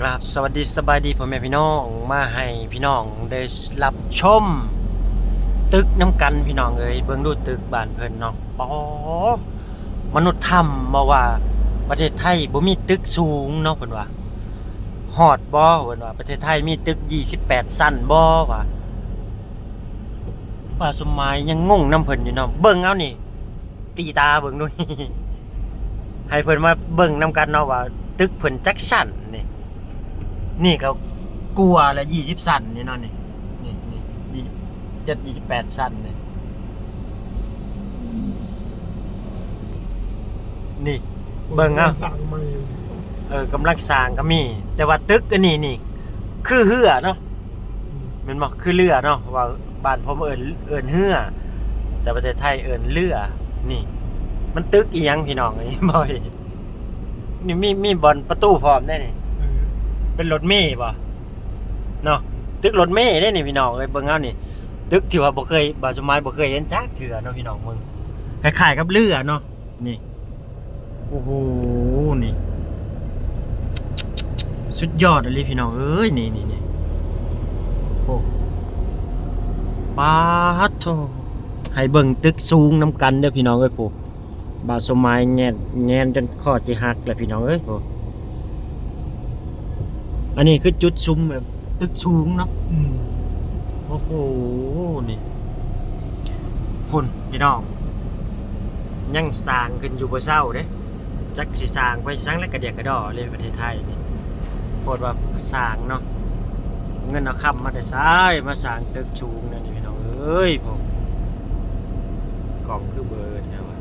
กราบสวัสดีสบายดีพ่อแม่พี่น้องมาให้พี่น้องได้รับชม ตึกน้ำกันพี่น้องเอ้ยเบิ่งดูตึกบ้านเพิ่นเนาะปอมนุษย์ถ้ำมาว่าประเทศไทยบ่มีตึกสูงเนาะเพิ่นว่าฮอดบ่เพิ่นว่าประเทศไทยมีตึก 28ชั้นบ่ว่าป้าสมหมายยังงงนํเพิ่นอยู่เนาะเบิ่งเอานี่ ตีตาเบิ่งดูนี่ให้เพิ่นมาเบิ่งนํกันเนาะว่า ตึกเพิ่นจักชั้นนี่ นี่เขากลัวละยี่สิบสั้นนี่เนาะนี่นี่นี่ยี่เจ็ดยี่สิบแปดสั้นนี่นี่ เบิ่งเอาสั่งใหม่เออกำลังสร้างก็มี แต่ว่าตึกอันนี้นี่ คือเหือเนาะแมันบอกคือเรือเนาะว่าบ้านผมเอิญเอิญเหือแต่ประเทศไทยเอิญเรือนี่ มันตึกอีหยังพี่น้องอันนี้บ่อยนี่มีมีบอลประตูพร้อมได้นี่ เป็นรถเมย์ป่ะเนาะตึกรถเมย์ได้นี่พี่น้องเอ้ยเบิ่งเอานี่ตึกที่ว่าบ่เคยบ่สมัยบ่เคยเห็นจักเถื่อเนาะพี่น้องมึงคล้ายๆกับเรือเนาะนี่โอ้โหนี่สุดยอดเลยพี่น้องเอ้ยนี่นี่นี่โอ้ปาดโทให้เบิ่งตึกสูงน้ำกันเด้อพี่น้องเอ้ยโอ้บ่าสมัยแงนแงนจนข้อสิหักแล้วพี่น้องเอ้ยโอ้ อันนี้คือจุดซุ้มแบบตึกสูงเนาะอืมโอ้โหนี่พุ่นพี่น้องยังสร้างขึ้นอยู่บ่เศร้าเด้จักสิสร้างไปสร้างแล้วกระเดียกกระดอเลยประเทศไทยนี่โคตรว่าสร้างเนาะเงินเอาคำมาแต่ซ้ายมาสร้างตึกสูงนั่นนี่พี่น้องเอ้ยผมกล่องคือเบอร์แถวะ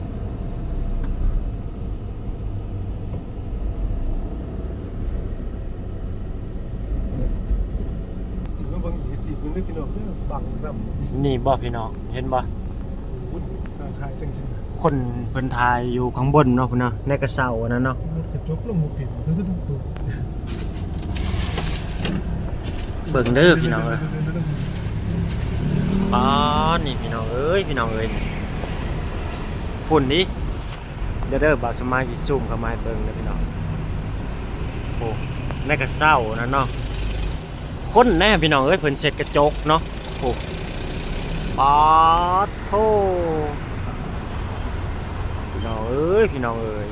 แล้วบางอีกสี่พื้นได้พี่น้องเด้อ บังแบบนี่บ่พี่น้องเห็นบ่วุ่นสาชายจังสินะคนเพิ่นทายอยู่ข้างบนเนาะพุ่นเนาะในกระเสาอันนั้นเนาะมุดกระจกแล้วมุดปิดทุกทุกทุกเบิ่งเด้อพี่น้องเอ้ยอ๋อนี่พี่น้องเอ้ยพี่น้องเอ้ยพุ่นดิเด้อเด้อบาวสมาสิซูมเข้ามาให้เบิ่งเด้อพี่น้องโอ้ในกระเศร้านั่นเนาะคนแน่พี่น้องเอ้ยเพิ่นเสร็จกระจกเนาะ โอ้ปาโทพี่น้องเอ้ย พี่น้องเอ้ย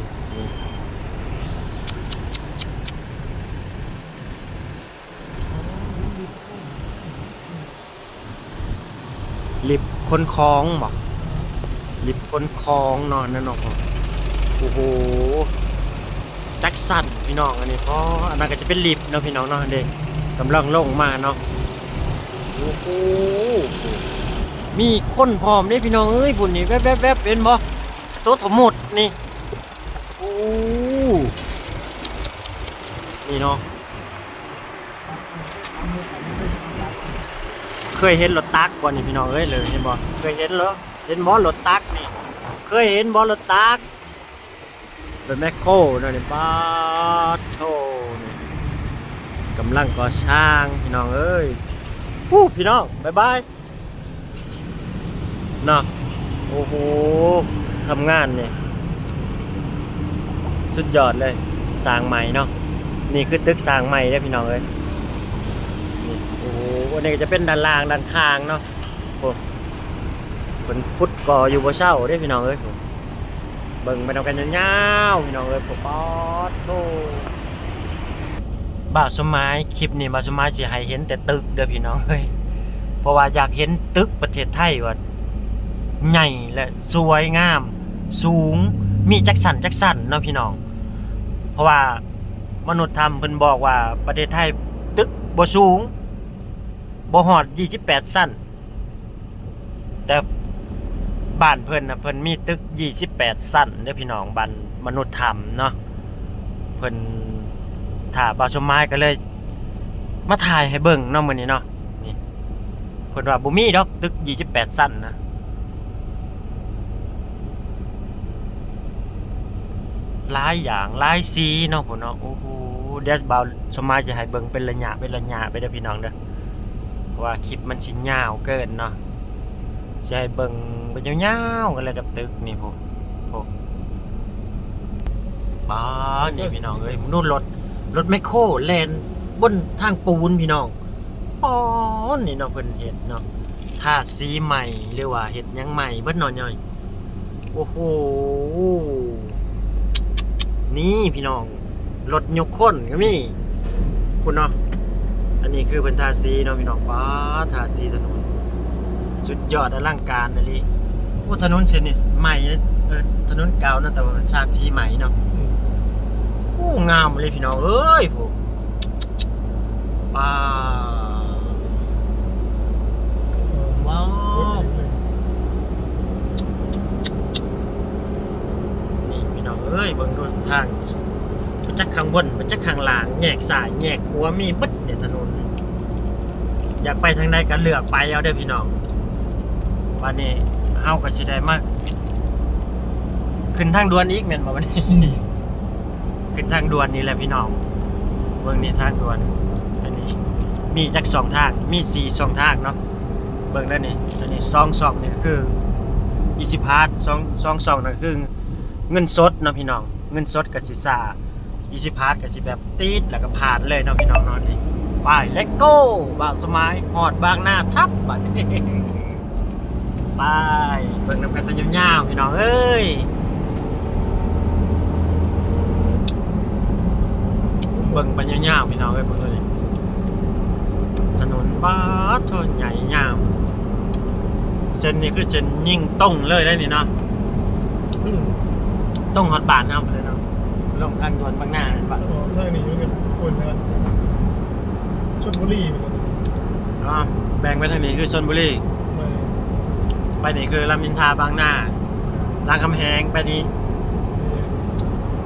ลิฟต์คนคลองบอกลิฟต์คนคลองนาะนั่นเนาะโอ้โหแจ็คสันพี่น้องอันนี้เพราะอันนั้นก็จะเป็นลิฟต์เนาะพี่น้องเนาะเด็กกำลังลงมาเนาะ โอ้โหมีคนพร้อมเด้พี่น้องเอ้ยบุญนี่แวบแวบแวบเป็นบ่ตัวถมหมดนี่โอ้นี่เนาะเคยเห็นรถตักบ่นี่พี่น้องเอ้ยเลยเห็นบ่เคยเห็นเหรอเห็นบ่รถตักนี่เคยเห็นบ่รถตักเป็นแมคโครเนาะนี่ป้าโธนี่กำลังก่อสร้างพี่น้องเอ้ย ฮู้พี่น้องบ๊ายบายนาะโอ้โหทำงานเนี่ยสุดยอดเลยสร้างใหม่เนาะนี่คือตึกสร้างใหม่เด้อพี่น้องเอ้ยนี่โอ้โหอันนี้ก็จะเป็นด้านล่างด้านข้างเนาะโอ้เป็นพุทธก่ออยู่บ่เช่าเด้พี่น้องเอ้ยเบิ่งไปนำกันยาวๆพี่น้องเอ้ยโป๊อดโต บ่าวสมัยคลิปนี้บ่าวสมัยสิให้เห็นแต่ตึกเด้อพี่น้องเอ้ยเพราะว่าอยากเห็นตึกประเทศไทยว่าใหญ่และสวยงาม สูงมีจักสันจักสันเนาะพี่น้อง เพราะว่ามนุษย์ทำเพิ่นบอกว่าประเทศไทยตึกบ่สูงบ่ฮอด28 สั้น แต่บ้านเพิ่นน่ะเพิ่นมีตึก 28 สั้นเด้อพี่น้องบ้านมนุษย์ธรรมเนาะเพิ่น ถ้าบ่าวชมไม้ก็เลย มาถ่ายให้เบิ่งเนาะมื้อนี้เนาะนี่เพิ่นว่าบ่มีดอกตึก 28 สั้นนะหลายอย่างหลายสีเนาะพุ่นเนาะโอ้โหเดี๋ยวเบาสมไมายจะให้เบิ่งเป็นระยะเป็นระยะไปเด้อพี่น้องเด้อเพราะว่าคลิปมันชิ้นยาวเกินเนาะจะให้เบิ่งไปยาวๆกันเลยกับตึกนี่พวกพวกป้านี่พี่น้องเอ้ยนู่นรถ รถแมคโครแลนบนทางปูนพี่น้องอ๋อนี่เนาะเพิ่นเฮ็ดเนาะทาสีใหม่หรือว่าเฮ็ดยังใหม่เบิดเนาะย่อยโอ้โห นี่พี่น้อง รถยกคนก็มีคุณเนาะ อันนี้คือเพิ่นทาสีเนาะพี่น้องว้าทาสีถนนสุดยอดอลังการนะลิโอ้ถนนเส้นนี้ใหม่นะเออถนนเก่านะแต่ว่ามันสร้างทีใหม่เนาะ โอ้งามเลยพี่น้องเอ้ยผมป้าว้าวนี่พี่น้องเอ้ยเบิ่งดูทางมันจักข้างบนมันจักข้างหล่างแยกซ้ายแยกขวามีเบิดเนี่ยถนนอยากไปทางใดก็เลือกไปเอาเด้อพี่น้องวันนี้เฮาก็สิได้มากขึ้นทางด่วนอีกแม่นบ่วันนี้ ขึ้นทางด่วนนี่แหละพี่น้องเบิ่งนี่ทางด่วน อันนี้มีจักสองทางมีสี่สองทางเนาะเบิ่งแล้วนี่อันนี้ซองซองนี่คืออีสิพาร์ทซองซองซองนั่นคือเงินสดเนาะพี่น้อง เงินสดกับสิซาอีสิพาร์ทกับสิแบบตีดแล้วก็ผ่านเลยเนาะพี่น้องเนาะนี่ไปเลโก้บางสมัยหอดบางหน้าทับบัดนี้ไปเบิ่งน้ำกันเป็นยาวๆพี่น้องเอ้ย เบิ่งไปยาวๆพี่น้องเอ้ยเบิ่งเลยถนนบ้าดโทนใหญ่ยาวเส้นนี้คือเส้นยิ่งตรงเลยได้นี่เนาะอืมตรงฮอดบานเอาไปเลยเนาะลงทางด่วนบางหน้าเห็นปะอ๋อทางนี้มันกับคนนะชลบุรีเหมือนกันอ๋อแบ่งไปทางนี้คือชนบุรีไม่ไปนี่คือรามอินทราบางหน้ารามคำแหงไปนี่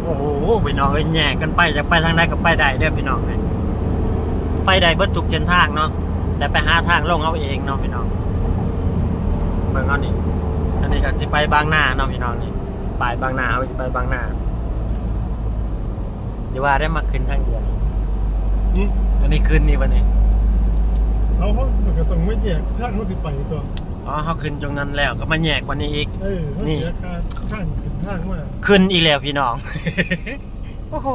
โอ้โหพี่น้องเอ้ยแยกกันไปจะไปทางใดก็ไปได้เด้อพี่น้องเอ้ยไปได้เบิดทุกเส้นทางเนาะแต่ไปหาทางลงเอาเองเนาะพี่น้องเบิ่งเอานี่อันนี้ก็สิไปบางหน้าเนาะพี่น้องนี่ปลายบางหน้าเอาสิไปบางหน้าเดี๋ยวว่าได้มาขึ้นทางเดียวอืมอันนี้ขึ้นนี่วันนี้เอาเขามันก็ต้องไม่แยกทางเขาสิไปตัว อ๋อเขาขึ้นตรงนั้นแล้วก็มาแยกวันนี้อีก เออเขานี่เสียค่าข้างขึ้นทางมาขึ้นอีกแล้วพี่น้อง โอ้โห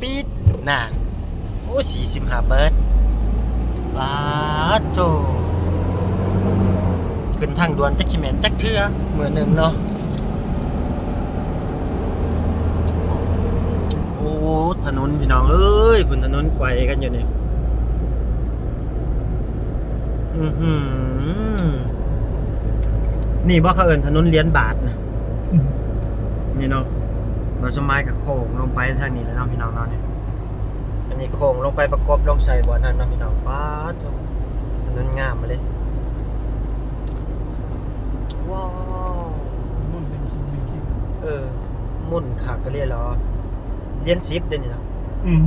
ปีดน่านโอ้สี่สิบห้าเบิร์ดว้าโจขึ้นทางด่วนจักชิแมนจักเทือเมื่อหนึ่งเนาะโอ้ถนนพี่น้องเอ้ยบนถนนไกวกันอยู่นี่อือหือ นี่ว่าเขาเอินถนนเลียนบาทนะอืมนี่เนาะเราสมัยกับโค้งลงไปทางนี้แล้วเนาะพี่น้องเนาะเนี่ยอันนี้โค้งลงไปประกบลงใส่บ่อนั่นเนาะพี่น้องป้าดโถ่ถนนงามมาเลยว้าวมุ่นเป็นคิงเป็นคิงเออ มุ่นขากก็เรียกเหรอเลียนซิปเด้อนี่เนาะอืม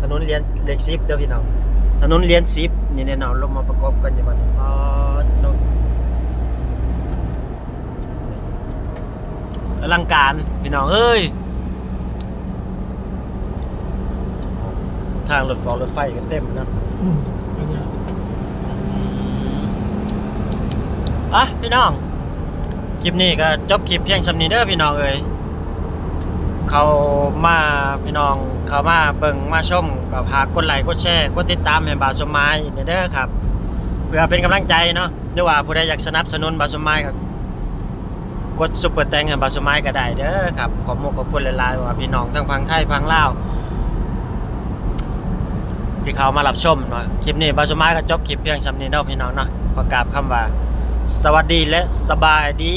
ถนนเลียนเล็กซิปเด้อพี่น้องถนนเลียนซิปนี่เนี่ยเนาะลงมาประกบกันอยู่บ่นี้ป้าดโถ่อ ลังการพี่น้องเอ้ยทางรถฟอรถไฟก็เต็มเนอะอืมอันเนี้ยอะพี่น้องคลิปนี้ก็จบคลิปเพียงสำนี้เด้อพี่น้องเอ้ยเขามาพี่น้องเขามาเบิ่งมาชมก็พากกดไลค์กดแชร์กดติดตามให้บาวสมไม้เด้อครับ เพื่อเป็นกำลังใจเนาะหรือว่าผู้ใดอยากสนับสนุนบาวสมไม้ก็ กดซุปเปอร์แตงให้บาสมายก็ได้เด้อครับขอบคุณขอบคุณหลายๆว่าพี่น้องทั้งฟังไทยฟังลาวที่เขามารับชมเนาะคลิปนี้บาสมายก็จบคลิปเพียงสำนี้เนาะพี่น้องเนาะประกาบคำว่า สวัสดีและสบายดี